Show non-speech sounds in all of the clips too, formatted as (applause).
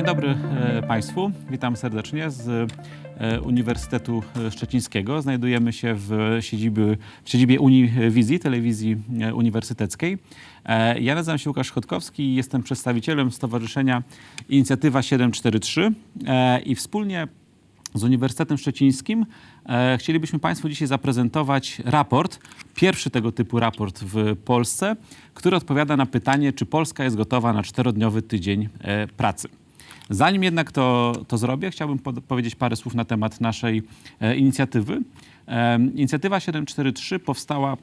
Dzień dobry e, Państwu. Witam serdecznie z e, Uniwersytetu Szczecińskiego. Znajdujemy się w siedzibie, w siedzibie Uniwizji, telewizji e, uniwersyteckiej. E, Ja nazywam się Łukasz Chodkowski i jestem przedstawicielem Stowarzyszenia Inicjatywa 743 e, i wspólnie z Uniwersytetem Szczecińskim e, chcielibyśmy Państwu dzisiaj zaprezentować raport, pierwszy tego typu raport w Polsce, który odpowiada na pytanie, czy Polska jest gotowa na czterodniowy tydzień e, pracy. Zanim jednak to, to zrobię, chciałbym powiedzieć parę słów na temat naszej e, inicjatywy. Inicjatywa 743 powstała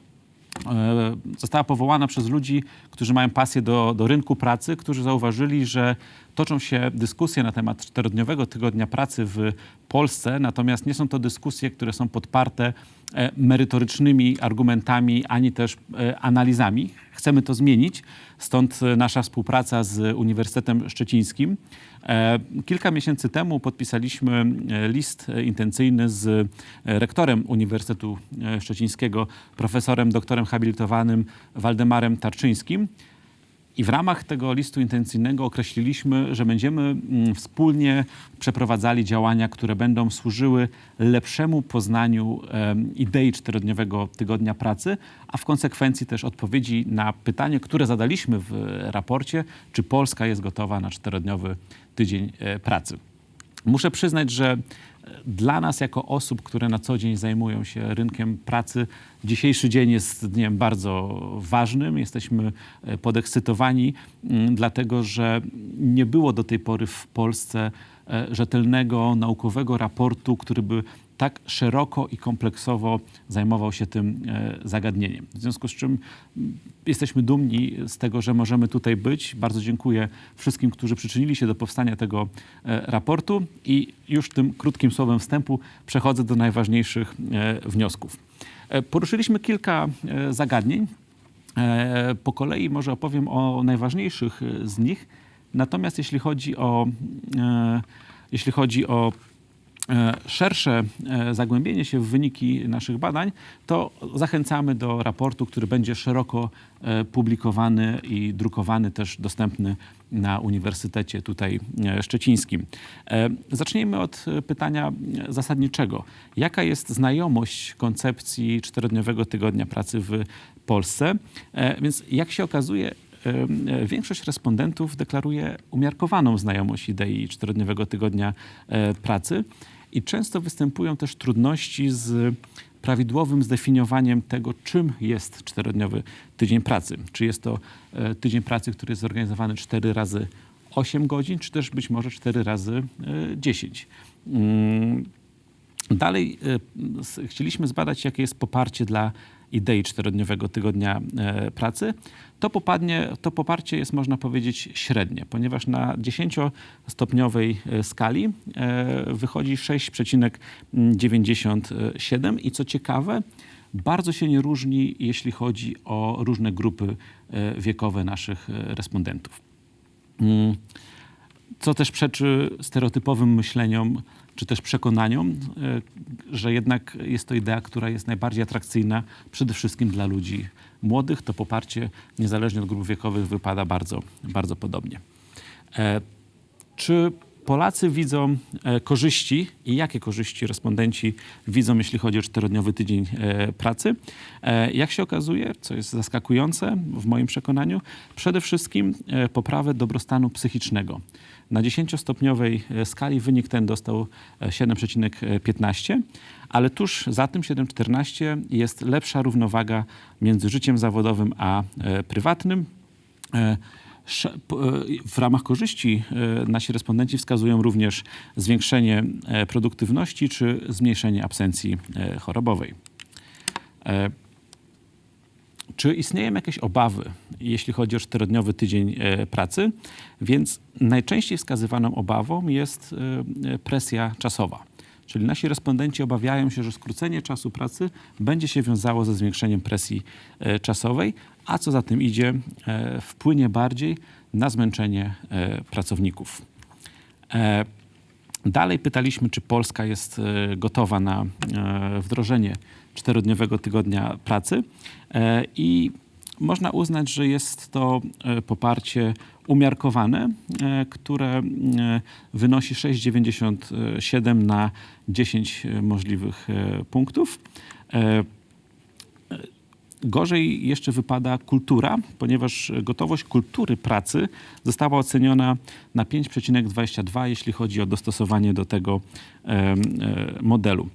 e, została powołana przez ludzi, którzy mają pasję do, do rynku pracy, którzy zauważyli, że toczą się dyskusje na temat czterodniowego tygodnia pracy w Polsce, natomiast nie są to dyskusje, które są podparte e, merytorycznymi argumentami ani też e, analizami. Chcemy to zmienić, stąd e, nasza współpraca z Uniwersytetem Szczecińskim. Kilka miesięcy temu podpisaliśmy list intencyjny z rektorem Uniwersytetu Szczecińskiego, profesorem doktorem habilitowanym Waldemarem Tarczyńskim. I w ramach tego listu intencyjnego określiliśmy, że będziemy mm, wspólnie przeprowadzali działania, które będą służyły lepszemu poznaniu idei czterodniowego tygodnia pracy, a w konsekwencji też odpowiedzi na pytanie, które zadaliśmy w raporcie, czy Polska jest gotowa na czterodniowy tydzień e, pracy. Muszę przyznać, że dla nas, jako osób, które na co dzień zajmują się rynkiem pracy, dzisiejszy dzień jest dniem bardzo ważnym. Jesteśmy e, podekscytowani, mm, dlatego że nie było do tej pory w Polsce e, rzetelnego, naukowego raportu, który by tak szeroko i kompleksowo zajmował się tym e, zagadnieniem. W związku z czym jesteśmy dumni z tego, że możemy tutaj być. Bardzo dziękuję wszystkim, którzy przyczynili się do powstania tego e, raportu i już tym krótkim słowem wstępu przechodzę do najważniejszych e, wniosków. Poruszyliśmy kilka zagadnień. Po kolei może opowiem o najważniejszych z nich. Natomiast jeśli chodzi o, jeśli chodzi o szersze e, zagłębienie się w wyniki naszych badań, to zachęcamy do raportu, który będzie szeroko e, publikowany i drukowany, też dostępny na Uniwersytecie tutaj e, Szczecińskim. E, Zacznijmy od e, pytania e, zasadniczego. Jaka jest znajomość koncepcji czterodniowego tygodnia pracy w Polsce? E, Więc jak się okazuje, e, większość respondentów deklaruje umiarkowaną znajomość idei czterodniowego tygodnia e, pracy i często występują też trudności z prawidłowym zdefiniowaniem tego, czym jest czterodniowy tydzień pracy. Czy jest to e, tydzień pracy, który jest zorganizowany 4 razy 8 godzin, czy też być może 4 razy e, 10. Mm, Dalej e, chcieliśmy zbadać, jakie jest poparcie dla idei czterodniowego tygodnia e, pracy. To, popadnie, to poparcie jest, można powiedzieć, średnie, ponieważ na 10-stopniowej e, skali e, wychodzi 6,97 i co ciekawe, bardzo się nie różni, jeśli chodzi o różne grupy wiekowe naszych respondentów. Mm co też przeczy stereotypowym myśleniom czy też przekonaniom, e, że jednak jest to idea, która jest najbardziej atrakcyjna przede wszystkim dla ludzi młodych. To poparcie, niezależnie od grup wiekowych, wypada bardzo, bardzo podobnie. E, Czy Polacy widzą e, korzyści i jakie korzyści respondenci widzą, jeśli chodzi o czterodniowy tydzień pracy? Jak się okazuje, co jest zaskakujące w moim przekonaniu, przede wszystkim poprawę dobrostanu psychicznego. Na 10-stopniowej e, skali wynik ten dostał e, 7,15, ale tuż za tym 7,14 jest lepsza równowaga między życiem zawodowym a e, prywatnym. E, e, W ramach korzyści e, nasi respondenci wskazują również zwiększenie e, produktywności czy zmniejszenie absencji e, chorobowej. Czy istnieją jakieś obawy, jeśli chodzi o czterodniowy tydzień e, pracy? Więc najczęściej wskazywaną obawą jest e, presja czasowa. Czyli nasi respondenci obawiają się, że skrócenie czasu pracy będzie się wiązało ze zwiększeniem presji e, czasowej, a co za tym idzie, wpłynie bardziej na zmęczenie pracowników. Dalej pytaliśmy, czy Polska jest gotowa na wdrożenie czterodniowego tygodnia pracy. E, I można uznać, że jest to e, poparcie umiarkowane, e, które wynosi 6,97 na 10 możliwych punktów. Gorzej jeszcze wypada kultura, ponieważ gotowość kultury pracy została oceniona na 5,22, jeśli chodzi o dostosowanie do tego modelu.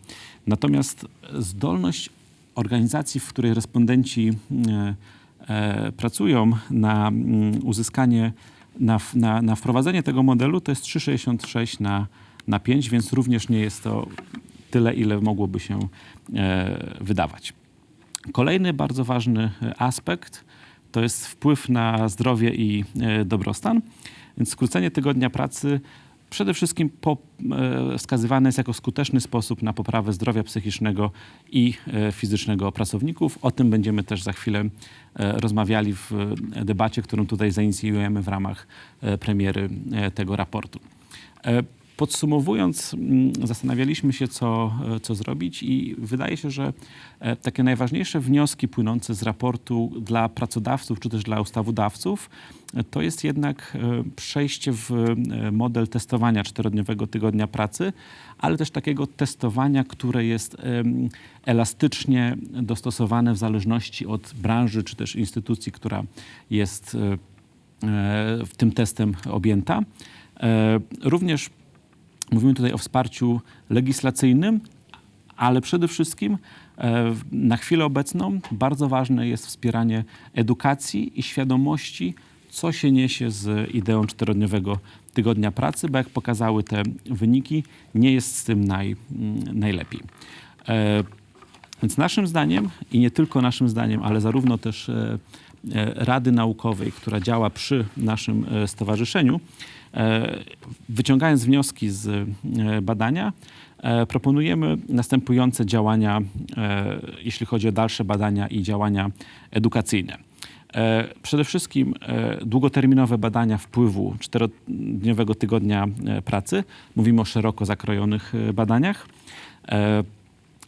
Natomiast zdolność organizacji, w której respondenci e, e, pracują na mm, uzyskanie, na, na, na wprowadzenie tego modelu, to jest 3,66 na, na 5, więc również nie jest to tyle, ile mogłoby się e, wydawać. Kolejny bardzo ważny aspekt to jest wpływ na zdrowie i dobrostan. Więc skrócenie tygodnia pracy przede wszystkim po, e, jest jako skuteczny sposób na poprawę zdrowia psychicznego i e, fizycznego pracowników. O tym będziemy też za chwilę e, rozmawiali w debacie, którą tutaj zainicjujemy w ramach premiery tego raportu. Podsumowując, mm, zastanawialiśmy się, co, e, co zrobić, i wydaje się, że e, takie najważniejsze wnioski płynące z raportu dla pracodawców czy też dla ustawodawców e, to jest jednak przejście w model testowania czterodniowego tygodnia pracy, ale też takiego testowania, które jest elastycznie dostosowane w zależności od branży czy też instytucji, która jest tym testem objęta. Również mówimy tutaj o wsparciu legislacyjnym, ale przede wszystkim e, na chwilę obecną bardzo ważne jest wspieranie edukacji i świadomości, co się niesie z ideą czterodniowego tygodnia pracy, bo jak pokazały te wyniki, nie jest z tym naj, mm, najlepiej. E, więc naszym zdaniem i nie tylko naszym zdaniem, ale zarówno też e, Rady Naukowej, która działa przy naszym e, stowarzyszeniu, e, wyciągając wnioski z e, badania, e, proponujemy następujące działania, e, jeśli chodzi o dalsze badania i działania edukacyjne. E, Przede wszystkim e, długoterminowe badania wpływu czterodniowego tygodnia e, pracy. Mówimy o szeroko zakrojonych e, badaniach.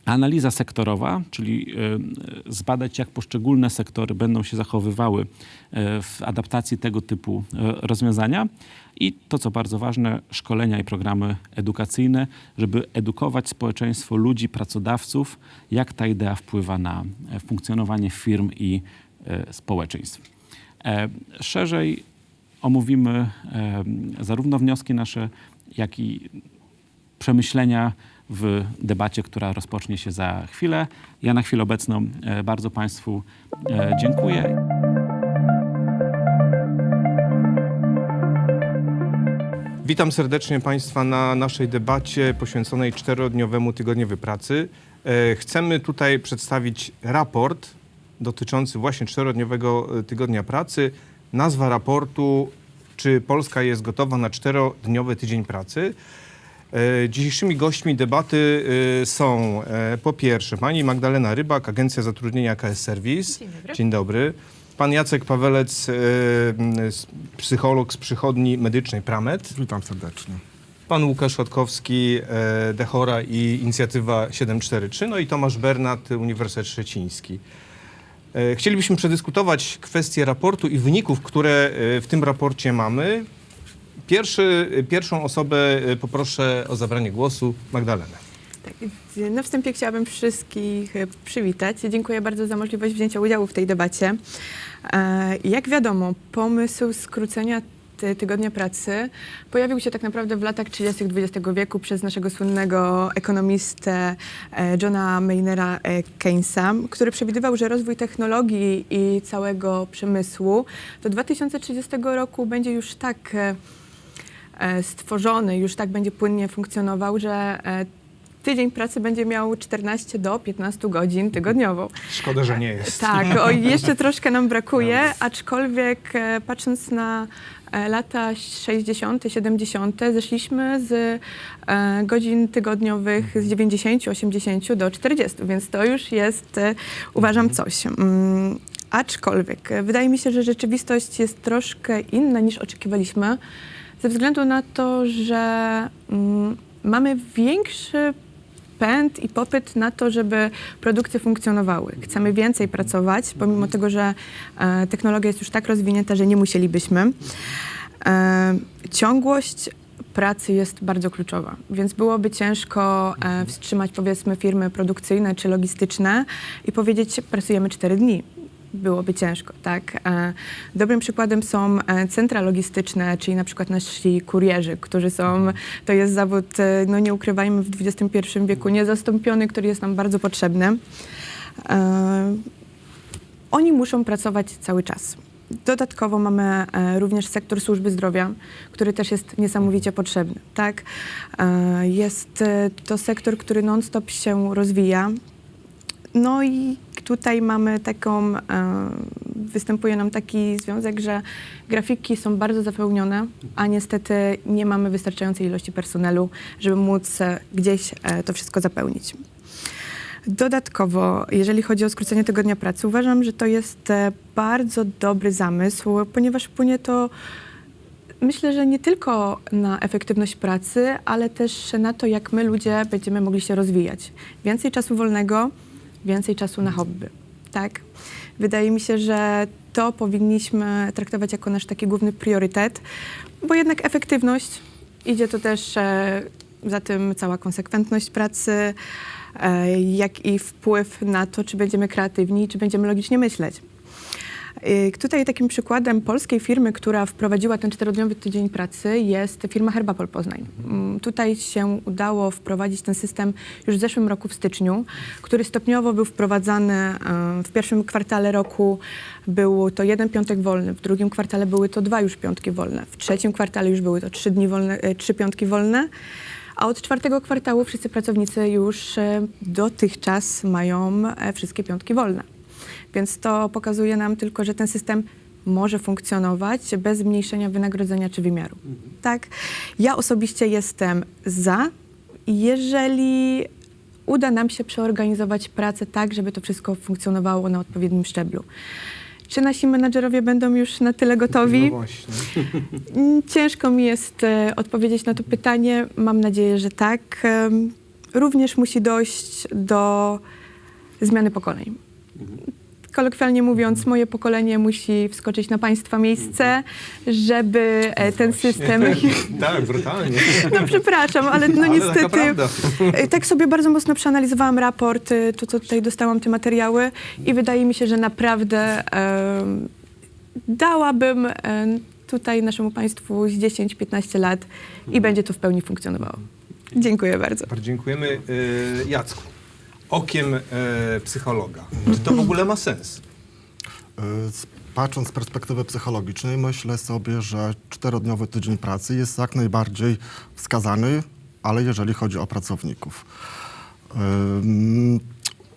Analiza sektorowa, czyli e, zbadać, jak poszczególne sektory będą się zachowywały e, w adaptacji tego typu e, rozwiązania. I to, co bardzo ważne, szkolenia i programy edukacyjne, żeby edukować społeczeństwo, ludzi, pracodawców, jak ta idea wpływa na funkcjonowanie firm i społeczeństw. Szerzej omówimy zarówno wnioski nasze, jak i przemyślenia w debacie, która rozpocznie się za chwilę. Ja na chwilę obecną e, bardzo Państwu e, dziękuję. Witam serdecznie Państwa na naszej debacie poświęconej czterodniowemu tygodniowi pracy. E, Chcemy tutaj przedstawić raport dotyczący właśnie czterodniowego tygodnia pracy. Nazwa raportu, czy Polska jest gotowa na czterodniowy tydzień pracy. E, Dzisiejszymi gośćmi debaty e, są e, po pierwsze pani Magdalena Rybak, Agencja Zatrudnienia KS Service. Dzień dobry. Dzień dobry. Pan Jacek Pawelec, psycholog z przychodni medycznej Pramet. Witam serdecznie. Pan Łukasz Łatkowski, e, Dechora i Inicjatywa 743, no i Tomasz Bernat, Uniwersytet Szczeciński. Chcielibyśmy przedyskutować kwestie raportu i wyników, które w tym raporcie mamy. Pierwszy, pierwszą osobę e, poproszę o zabranie głosu, Magdalenę. Tak, na wstępie chciałabym wszystkich e, przywitać. Dziękuję bardzo za możliwość wzięcia udziału w tej debacie. E, Jak wiadomo, pomysł skrócenia ty- tygodnia pracy pojawił się tak naprawdę w latach 30. XX wieku przez naszego słynnego ekonomistę e, Johna Maynara e, Keynesa, który przewidywał, że rozwój technologii i całego przemysłu do 2030 roku będzie już tak stworzony, już tak będzie płynnie funkcjonował, że e, tydzień pracy będzie miał 14 do 15 godzin tygodniowo. Szkoda, że nie jest. Tak, o, jeszcze (laughs) troszkę nam brakuje, aczkolwiek e, patrząc na e, lata 60., 70., zeszliśmy z e, godzin tygodniowych z 90, 80 do 40, więc to już jest, e, uważam, coś. Mm, aczkolwiek e, wydaje mi się, że rzeczywistość jest troszkę inna niż oczekiwaliśmy, ze względu na to, że mm, mamy większy pęd i popyt na to, żeby produkcje funkcjonowały. Chcemy więcej pracować, pomimo tego, że e, technologia jest już tak rozwinięta, że nie musielibyśmy. E, ciągłość pracy jest bardzo kluczowa, więc byłoby ciężko e, wstrzymać powiedzmy firmy produkcyjne czy logistyczne i powiedzieć pracujemy 4 dni. Byłoby ciężko, tak. E, dobrym przykładem są e, centra logistyczne, czyli na przykład nasi kurierzy, którzy są, to jest zawód, e, no nie ukrywajmy, w XXI wieku niezastąpiony, który jest nam bardzo potrzebny. Oni muszą pracować cały czas. Dodatkowo mamy również sektor służby zdrowia, który też jest niesamowicie potrzebny. Tak? Jest to sektor, który non-stop się rozwija. No i tutaj mamy taką, e, występuje nam taki związek, że grafiki są bardzo zapełnione, a niestety nie mamy wystarczającej ilości personelu, żeby móc e, gdzieś e, to wszystko zapełnić. Dodatkowo, jeżeli chodzi o skrócenie tygodnia pracy, uważam, że to jest bardzo dobry zamysł, ponieważ wpłynie to myślę, że nie tylko na efektywność pracy, ale też na to, jak my ludzie będziemy mogli się rozwijać. Więcej czasu wolnego, więcej czasu na hobby. Tak? Wydaje mi się, że to powinniśmy traktować jako nasz taki główny priorytet, bo jednak efektywność idzie to też e, za tym cała konsekwentność pracy, e, jak i wpływ na to, czy będziemy kreatywni, czy będziemy logicznie myśleć. Y, Tutaj takim przykładem polskiej firmy, która wprowadziła ten czterodniowy tydzień pracy jest firma Herbapol Poznań. Mm, Tutaj się udało wprowadzić ten system już w zeszłym roku w styczniu, który stopniowo był wprowadzany e, w pierwszym kwartale roku był to jeden piątek wolny, w drugim kwartale były to dwa już piątki wolne, w trzecim kwartale już były to trzy dni wolne, e, trzy piątki wolne. A od czwartego kwartału wszyscy pracownicy już dotychczas mają e, wszystkie piątki wolne. Więc to pokazuje nam tylko, że ten system może funkcjonować bez zmniejszenia wynagrodzenia czy wymiaru. Tak? Ja osobiście jestem za, jeżeli uda nam się przeorganizować pracę tak, żeby to wszystko funkcjonowało na odpowiednim szczeblu. Czy nasi menadżerowie będą już na tyle gotowi? No właśnie. Mm, Ciężko mi jest e, odpowiedzieć na to pytanie. Mam nadzieję, że tak. Również musi dojść do zmiany pokoleń. Kolokwialnie mówiąc, moje pokolenie musi wskoczyć na państwa miejsce, żeby e, ten system. (laughs) tak, brutalnie. No przepraszam, ale no Ale taka niestety. prawda. e, Tak sobie bardzo mocno przeanalizowałam raport, e, to co tutaj dostałam, te materiały i wydaje mi się, że naprawdę em, dałabym tutaj naszemu państwu z 10-15 lat i będzie to w pełni funkcjonowało. Dziękuję bardzo. Bardzo dziękujemy. Y, Jacku, okiem e, psychologa. Czy to w ogóle ma sens? Z- Patrząc z perspektywy psychologicznej, myślę sobie, że czterodniowy tydzień pracy jest jak najbardziej wskazany, ale jeżeli chodzi o pracowników.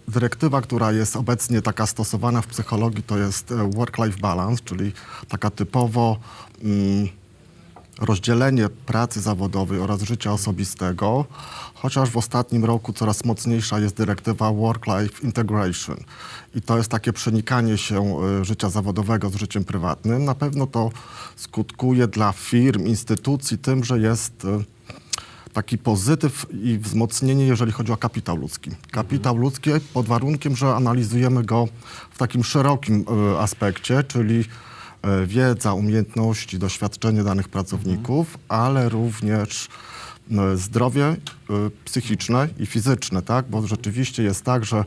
Dyrektywa, która jest obecnie taka stosowana w psychologii, to jest e, work-life balance, czyli taka typowo mm, rozdzielenie pracy zawodowej oraz życia osobistego, chociaż w ostatnim roku coraz mocniejsza jest dyrektywa Work-Life Integration. I to jest takie przenikanie się y, życia zawodowego z życiem prywatnym. Na pewno to skutkuje dla firm, instytucji tym, że jest y, taki pozytyw i wzmocnienie, jeżeli chodzi o kapitał ludzki. Kapitał ludzki pod warunkiem, że analizujemy go w takim szerokim y, aspekcie, czyli wiedza, umiejętności, doświadczenie danych pracowników, ale również y, zdrowie y, psychiczne i fizyczne, tak? Bo rzeczywiście jest tak, że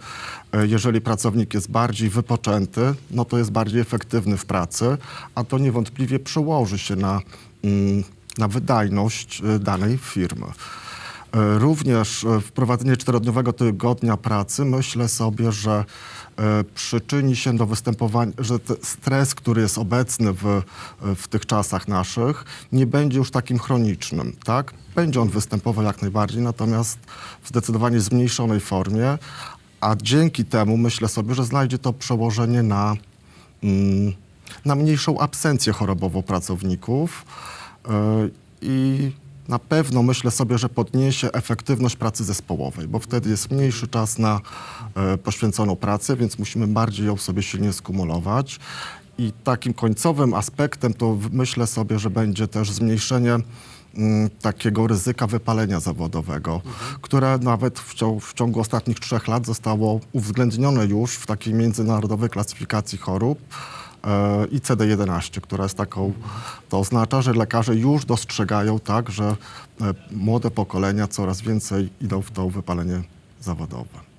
jeżeli pracownik jest bardziej wypoczęty, no to jest bardziej efektywny w pracy, a to niewątpliwie przełoży się na, mm, na wydajność danej firmy. Również wprowadzenie czterodniowego tygodnia pracy myślę sobie, że przyczyni się do występowania, że stres, który jest obecny w, w tych czasach naszych, nie będzie już takim chronicznym, tak? Będzie on występował jak najbardziej, natomiast w zdecydowanie zmniejszonej formie, a dzięki temu myślę sobie, że znajdzie to przełożenie na, mm, na mniejszą absencję chorobową pracowników yy, i na pewno myślę sobie, że podniesie efektywność pracy zespołowej, bo wtedy jest mniejszy czas na e, poświęconą pracę, więc musimy bardziej ją sobie silnie skumulować. I takim końcowym aspektem to myślę sobie, że będzie też zmniejszenie mm, takiego ryzyka wypalenia zawodowego, które nawet w, w ciągu ostatnich trzech lat zostało uwzględnione już w takiej międzynarodowej klasyfikacji chorób e, ICD-11, która jest taką, to oznacza, że lekarze już dostrzegają tak, że e, młode pokolenia coraz więcej idą w to wypalenie zawodowe.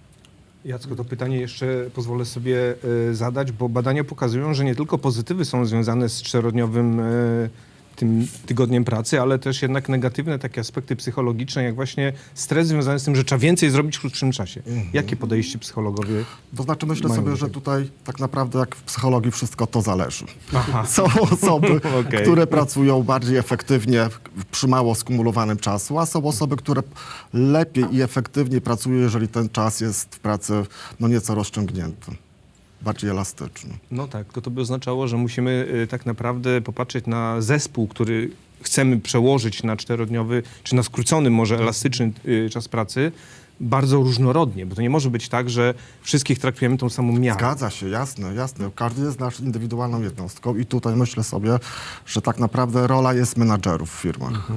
Jacku, to pytanie jeszcze pozwolę sobie e, zadać, bo badania pokazują, że nie tylko pozytywy są związane z czterodniowym e, tym tygodniem pracy, ale też jednak negatywne takie aspekty psychologiczne, jak właśnie stres związany z tym, że trzeba więcej zrobić w krótszym czasie. Jakie podejście psychologowie? To znaczy myślę Mają sobie, do że tego. tutaj tak naprawdę jak w psychologii wszystko to zależy. Aha. (laughs) Są osoby, (laughs) Okej. które pracują bardziej efektywnie przy mało skumulowanym czasu, a są osoby, które lepiej i efektywniej pracują, jeżeli ten czas jest w pracy no nieco rozciągnięty, bardziej elastyczny. No tak, tylko to by oznaczało, że musimy y, tak naprawdę popatrzeć na zespół, który chcemy przełożyć na czterodniowy, czy na skrócony może elastyczny y, czas pracy, bardzo różnorodnie, bo to nie może być tak, że wszystkich traktujemy tą samą miarą. Zgadza się, jasne, jasne. Każdy jest nasz indywidualną jednostką i tutaj myślę sobie, że tak naprawdę rola jest menadżerów w firmach,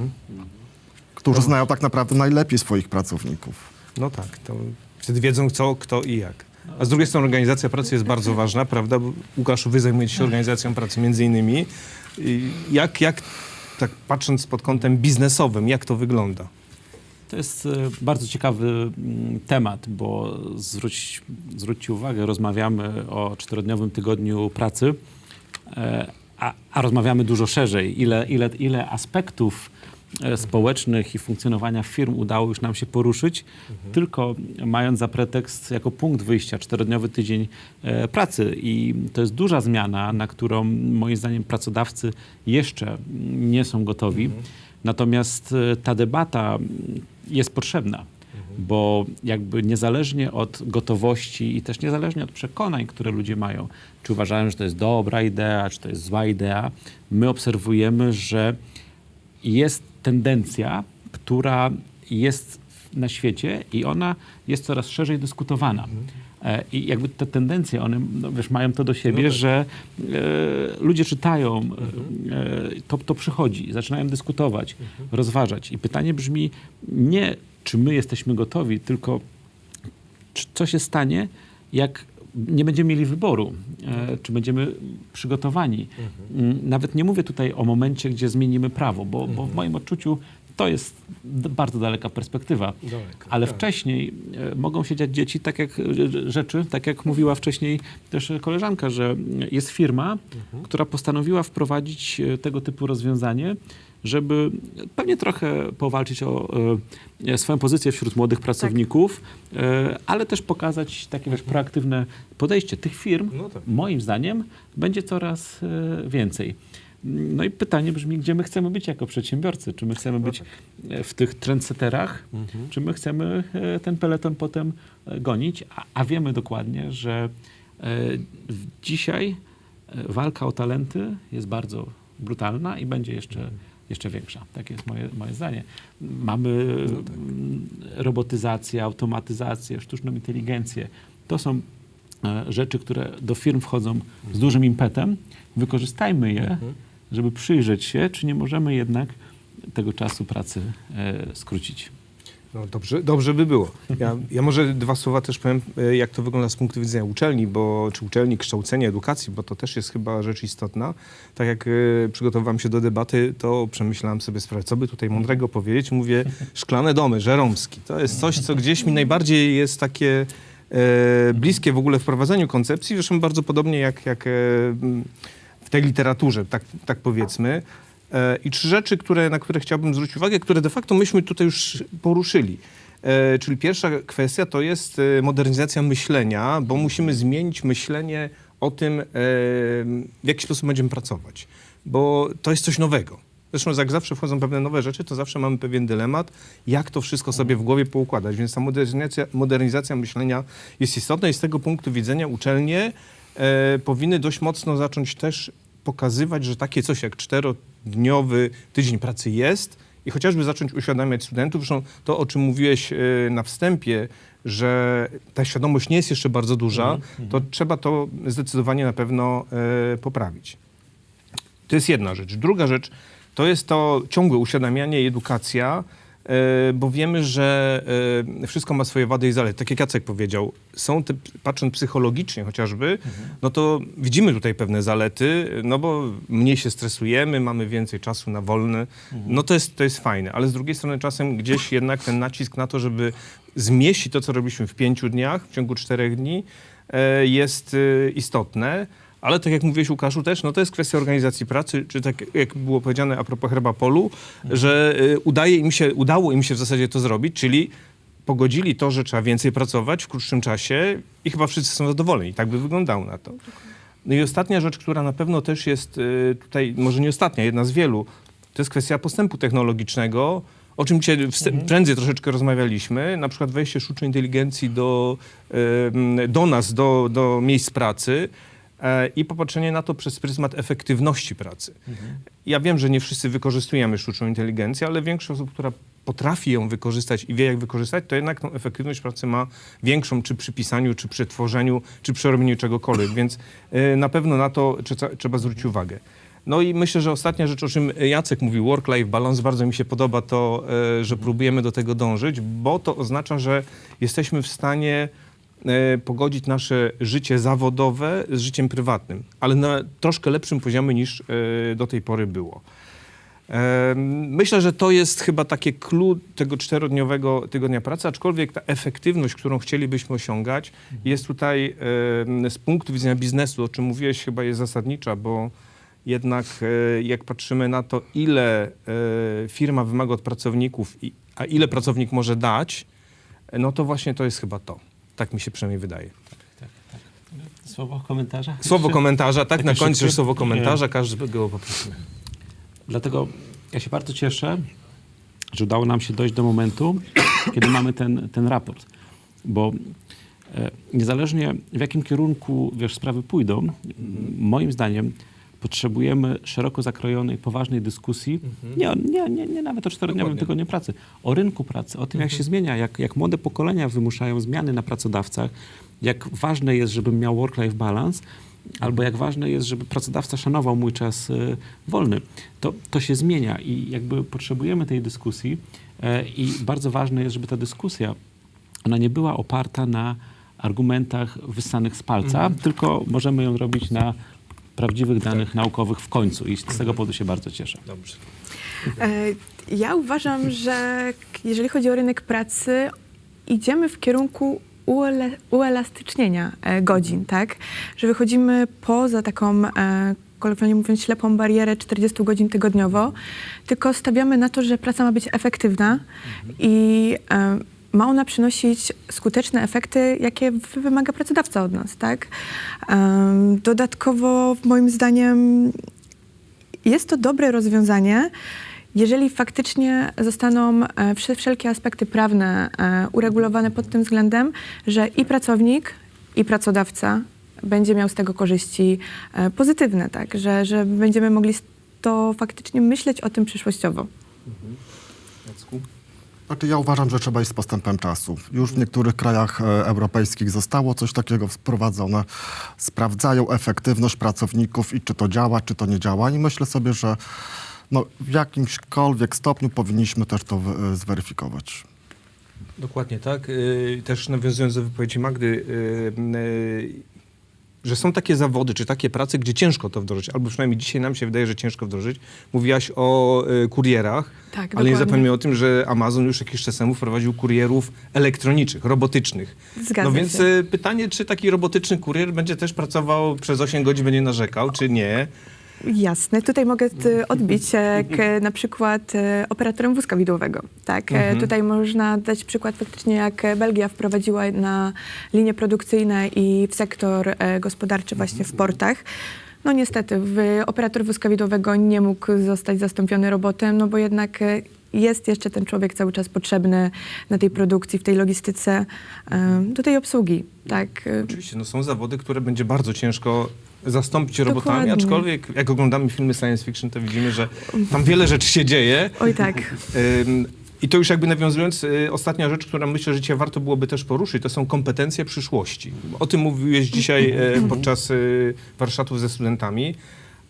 którzy znają tak naprawdę najlepiej swoich pracowników. No tak, to wtedy wiedzą co, kto i jak. A z drugiej strony organizacja pracy jest bardzo ważna, prawda? Bo Łukaszu, wy zajmujecie się organizacją pracy między innymi. Jak, jak tak patrząc pod kątem biznesowym, jak to wygląda? To jest e, bardzo ciekawy mm, temat, bo zwróć, zwróćcie uwagę, rozmawiamy o czterodniowym tygodniu pracy, e, a, a rozmawiamy dużo szerzej. Ile, ile, ile aspektów społecznych i funkcjonowania firm udało już nam się poruszyć, tylko mając za pretekst jako punkt wyjścia czterodniowy tydzień e, pracy. I to jest duża zmiana, na którą moim zdaniem pracodawcy jeszcze nie są gotowi. Natomiast e, ta debata jest potrzebna, bo jakby niezależnie od gotowości i też niezależnie od przekonań, które ludzie mają, czy uważają, że to jest dobra idea, czy to jest zła idea, my obserwujemy, że jest tendencja, która jest na świecie i ona jest coraz szerzej dyskutowana. E, I jakby te tendencje, one no, wiesz, mają to do siebie, że e, ludzie czytają, e, to, to przychodzi, zaczynają dyskutować, rozważać. I pytanie brzmi nie, czy my jesteśmy gotowi, tylko czy- co się stanie, jak nie będziemy mieli wyboru, e, czy będziemy przygotowani. Mm, Nawet nie mówię tutaj o momencie, gdzie zmienimy prawo, bo, bo w moim odczuciu to jest bardzo daleka perspektywa. Daleko, Ale tak. wcześniej e, mogą się dziać dzieci, tak jak e, rzeczy, tak jak mówiła wcześniej też koleżanka, że jest firma, która postanowiła wprowadzić e, tego typu rozwiązanie, żeby pewnie trochę powalczyć o e, swoją pozycję wśród młodych pracowników, e, ale też pokazać takie wiesz, proaktywne podejście tych firm. No tak. Moim zdaniem będzie coraz e, więcej. No i pytanie brzmi, gdzie my chcemy być jako przedsiębiorcy? Czy my chcemy być e, w tych trendsetterach, czy my chcemy e, ten peleton potem e, gonić? A, a wiemy dokładnie, że dzisiaj walka o talenty jest bardzo brutalna i będzie jeszcze, jeszcze większa. Takie jest moje, moje zdanie. Mamy mm, robotyzację, automatyzację, sztuczną inteligencję. To są rzeczy, które do firm wchodzą z dużym impetem. Wykorzystajmy je, żeby przyjrzeć się, czy nie możemy jednak tego czasu pracy e, skrócić. No dobrze, dobrze by było. Ja, ja może dwa słowa też powiem, e, jak to wygląda z punktu widzenia uczelni, bo, czy uczelni, kształcenia, edukacji, bo to też jest chyba rzecz istotna. Tak jak e, przygotowywałem się do debaty, to przemyślałem sobie sprawę, co by tutaj mądrego powiedzieć. Mówię, szklane domy, Żeromski. To jest coś, co gdzieś mi najbardziej jest takie e, bliskie w ogóle wprowadzeniu koncepcji, zresztą bardzo podobnie jak, jak m, w tej literaturze, tak, tak powiedzmy. E, I trzy rzeczy, które, na które chciałbym zwrócić uwagę, które de facto myśmy tutaj już poruszyli. E, czyli pierwsza kwestia to jest e, modernizacja myślenia, bo musimy zmienić myślenie o tym, w jaki sposób będziemy pracować, bo to jest coś nowego. Zresztą jak zawsze wchodzą pewne nowe rzeczy, to zawsze mamy pewien dylemat, jak to wszystko sobie w głowie poukładać. Więc ta modernizacja, modernizacja myślenia jest istotna i z tego punktu widzenia uczelnie e, powinny dość mocno zacząć też pokazywać, że takie coś jak czterodniowy tydzień pracy jest i chociażby zacząć uświadamiać studentów, zresztą to, o czym mówiłeś e, na wstępie, że ta świadomość nie jest jeszcze bardzo duża, to trzeba to zdecydowanie na pewno e, poprawić. To jest jedna rzecz. Druga rzecz, to jest to ciągłe uświadamianie i edukacja, bo wiemy, że e, wszystko ma swoje wady i zalety. Tak jak Jacek powiedział, są te, patrząc psychologicznie chociażby, no to widzimy tutaj pewne zalety, no bo mniej się stresujemy, mamy więcej czasu na wolny, no to jest, to jest fajne, ale z drugiej strony czasem gdzieś jednak ten nacisk na to, żeby zmieścić to, co robiliśmy w pięciu dniach, w ciągu czterech dni, e, jest e, istotne. Ale tak jak mówiłeś Łukaszu też, no to jest kwestia organizacji pracy, czy tak jak było powiedziane a propos Herbapolu, że y, udaje im się, udało im się w zasadzie to zrobić, czyli pogodzili to, że trzeba więcej pracować w krótszym czasie i chyba wszyscy są zadowoleni. Tak by wyglądało na to. No i ostatnia rzecz, która na pewno też jest y, tutaj, może nie ostatnia, jedna z wielu, to jest kwestia postępu technologicznego, o czym dzisiaj wst- prędzej troszeczkę rozmawialiśmy, na przykład wejście sztucznej inteligencji do, do nas, do, do miejsc pracy i popatrzenie na to przez pryzmat efektywności pracy. Ja wiem, że nie wszyscy wykorzystujemy sztuczną inteligencję, ale większość osób, która potrafi ją wykorzystać i wie, jak wykorzystać, to jednak tą efektywność pracy ma większą, czy przy pisaniu, czy przy tworzeniu, czy przy robieniu czegokolwiek, więc e, na pewno na to trze- trzeba zwrócić uwagę. No i myślę, że ostatnia rzecz, o czym Jacek mówił, work-life balance, bardzo mi się podoba to, e, że próbujemy do tego dążyć, bo to oznacza, że jesteśmy w stanie e, pogodzić nasze życie zawodowe z życiem prywatnym, ale na troszkę lepszym poziomie niż e, do tej pory było. Em, Myślę, że to jest chyba takie clue tego czterodniowego tygodnia pracy, aczkolwiek ta efektywność, którą chcielibyśmy osiągać, jest tutaj z punktu widzenia biznesu, o czym mówiłeś, chyba jest zasadnicza, bo jednak e, jak patrzymy na to, ile e, firma wymaga od pracowników, a ile pracownik może dać, e, no to właśnie to jest chyba to. Tak mi się przynajmniej wydaje. Słowo komentarza? Słowo komentarza, tak na końcu szybkie? słowo komentarza, każdego poprosimy. Dlatego ja się bardzo cieszę, że udało nam się dojść do momentu, kiedy mamy ten, ten raport. Bo e, niezależnie w jakim kierunku wiesz, sprawy pójdą, moim zdaniem potrzebujemy szeroko zakrojonej, poważnej dyskusji, nie, o- nie, nie, nie nawet o czterodniowym tygodniu pracy, o rynku pracy, o tym, jak się zmienia, jak, jak młode pokolenia wymuszają zmiany na pracodawcach, jak ważne jest, żebym miał work-life balance, albo jak ważne jest, żeby pracodawca szanował mój czas y, wolny. To, to się zmienia i jakby potrzebujemy tej dyskusji e, i bardzo ważne jest, żeby ta dyskusja ona nie była oparta na argumentach wyssanych z palca, tylko możemy ją robić na prawdziwych danych naukowych w końcu i z tego powodu się bardzo cieszę. Dobrze. E, Ja uważam, że jeżeli chodzi o rynek pracy, idziemy w kierunku uele, uelastycznienia e, godzin, tak? Że wychodzimy poza taką, e, kolokwialnie mówiąc, ślepą barierę 40 godzin tygodniowo, tylko stawiamy na to, że praca ma być efektywna i e, ma ona przynosić skuteczne efekty, jakie wy- wymaga pracodawca od nas, tak? Dodatkowo, moim zdaniem, jest to dobre rozwiązanie, jeżeli faktycznie zostaną e, wsze- wszelkie aspekty prawne e, uregulowane pod tym względem, że i pracownik, i pracodawca będzie miał z tego korzyści e, pozytywne, tak? Że, że będziemy mogli to faktycznie myśleć o tym przyszłościowo. Jacku? Znaczy ja uważam, że trzeba iść z postępem czasu. Już w niektórych krajach e, europejskich zostało coś takiego wprowadzone. Sprawdzają efektywność pracowników i czy to działa, czy to nie działa. I myślę sobie, że no, w jakimśkolwiek stopniu powinniśmy też to e, zweryfikować. Dokładnie tak. Y, Też nawiązując do wypowiedzi Magdy, że są takie zawody, czy takie prace, gdzie ciężko to wdrożyć, albo przynajmniej dzisiaj nam się wydaje, że ciężko wdrożyć. Mówiłaś o y, kurierach, Tak, ale nie dokładnie. zapomnijmy o tym, że Amazon już jakiś czas temu wprowadził kurierów elektronicznych, robotycznych. Zgadza no więc się. y, pytanie, czy taki robotyczny kurier będzie też pracował przez 8 godzin, będzie narzekał, czy nie? Jasne. Tutaj mogę odbić e, k, na przykład e, operatorem wózka widłowego. Tak, e, Mhm. tutaj można dać przykład faktycznie, jak Belgia wprowadziła na linie produkcyjne i w sektor gospodarczy właśnie w portach. No niestety, operator wózka widłowego nie mógł zostać zastąpiony robotem, no bo jednak jest jeszcze ten człowiek cały czas potrzebny na tej produkcji, w tej logistyce, do tej obsługi. Tak, Oczywiście, no są zawody, które będzie bardzo ciężko zastąpić robotami, Dokładnie. aczkolwiek jak oglądamy filmy science fiction, to widzimy, że tam wiele rzeczy się dzieje. oj tak. Ym, I to już jakby nawiązując, y, ostatnia rzecz, która myślę, że cię warto byłoby też poruszyć, to są kompetencje przyszłości. O tym mówiłeś dzisiaj e, podczas y, warsztatów ze studentami.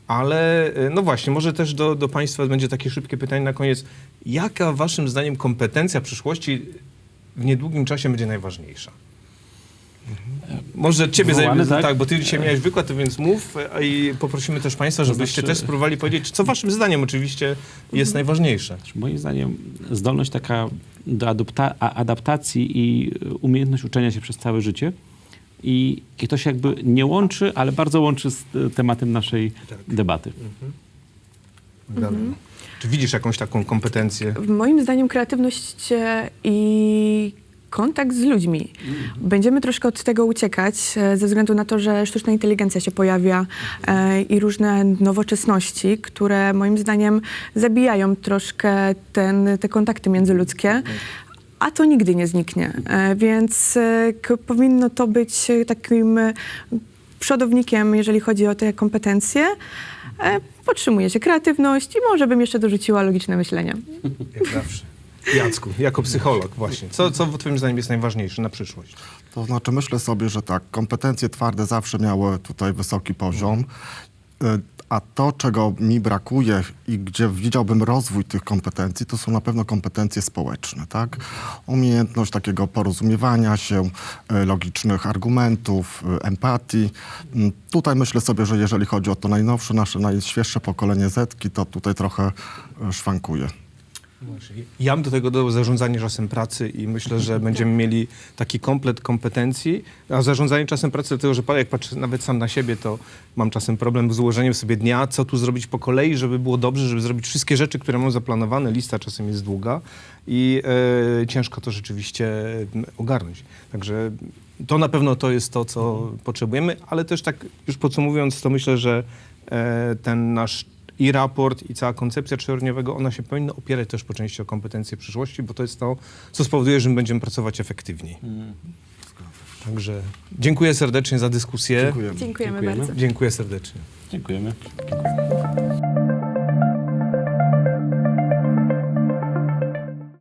Ale e, no właśnie, może też do, do Państwa będzie takie szybkie pytanie na koniec. Jaka Waszym zdaniem kompetencja przyszłości w niedługim czasie będzie najważniejsza? Może Ciebie Wołany, zajmę, tak? tak? bo Ty dzisiaj miałeś wykład, to więc mów a i poprosimy też Państwa, żebyście znaczy- też spróbowali powiedzieć, co Waszym zdaniem oczywiście jest najważniejsze. Moim zdaniem zdolność taka do adaptacji i y, umiejętność uczenia się przez całe życie. I, I to się jakby nie łączy, ale bardzo łączy z y, tematem naszej debaty. Magdalena. Czy widzisz jakąś taką kompetencję? Moim zdaniem kreatywność e, i kontakt z ludźmi. Będziemy troszkę od tego uciekać e, ze względu na to, że sztuczna inteligencja się pojawia e, i różne nowoczesności, które moim zdaniem zabijają troszkę ten, te kontakty międzyludzkie. A to nigdy nie zniknie, E, więc powinno to być takim przodownikiem, jeżeli chodzi o te kompetencje. Podtrzymuje się kreatywność i może bym jeszcze dorzuciła logiczne myślenie. Jak zawsze. Jacku, jako psycholog właśnie. Co, co Twoim zdaniem jest najważniejsze na przyszłość? To znaczy myślę sobie, że tak, kompetencje twarde zawsze miały tutaj wysoki poziom, y, a to, czego mi brakuje i gdzie widziałbym rozwój tych kompetencji, to są na pewno kompetencje społeczne, tak? Umiejętność takiego porozumiewania się, y, logicznych argumentów, y, empatii. Tutaj myślę sobie, że jeżeli chodzi o to najnowsze, nasze najświeższe pokolenie Zetki, to tutaj trochę szwankuje. Ja mam do tego do zarządzania czasem pracy i myślę, że będziemy mieli taki komplet kompetencji. A zarządzanie czasem pracy, dlatego że jak patrzę nawet sam na siebie, to mam czasem problem z ułożeniem sobie dnia, co tu zrobić po kolei, żeby było dobrze, żeby zrobić wszystkie rzeczy, które mam zaplanowane. Lista czasem jest długa i e, ciężko to rzeczywiście ogarnąć. Także to na pewno to jest to, co potrzebujemy, ale też tak już podsumowując, to myślę, że e, ten nasz i raport, i cała koncepcja czterodniowego, ona się powinna opierać też po części o kompetencje przyszłości, bo to jest to, co spowoduje, że my będziemy pracować efektywniej. Także dziękuję serdecznie za dyskusję. Dziękujemy. Dziękujemy, Dziękujemy. bardzo. Dziękuję serdecznie. Dziękujemy.